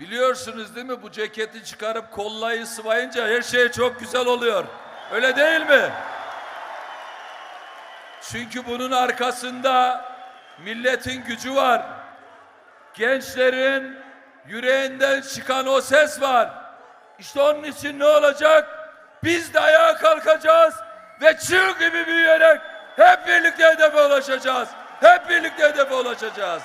Biliyorsunuz değil mi bu ceketi çıkarıp kollayı sıvayınca her şey çok güzel oluyor. Öyle değil mi? Çünkü bunun arkasında milletin gücü var. Gençlerin yüreğinden çıkan o ses var. İşte onun için ne olacak? Biz de ayağa kalkacağız ve çığ gibi büyüyerek hep birlikte hedefe ulaşacağız. Hep birlikte hedefe ulaşacağız.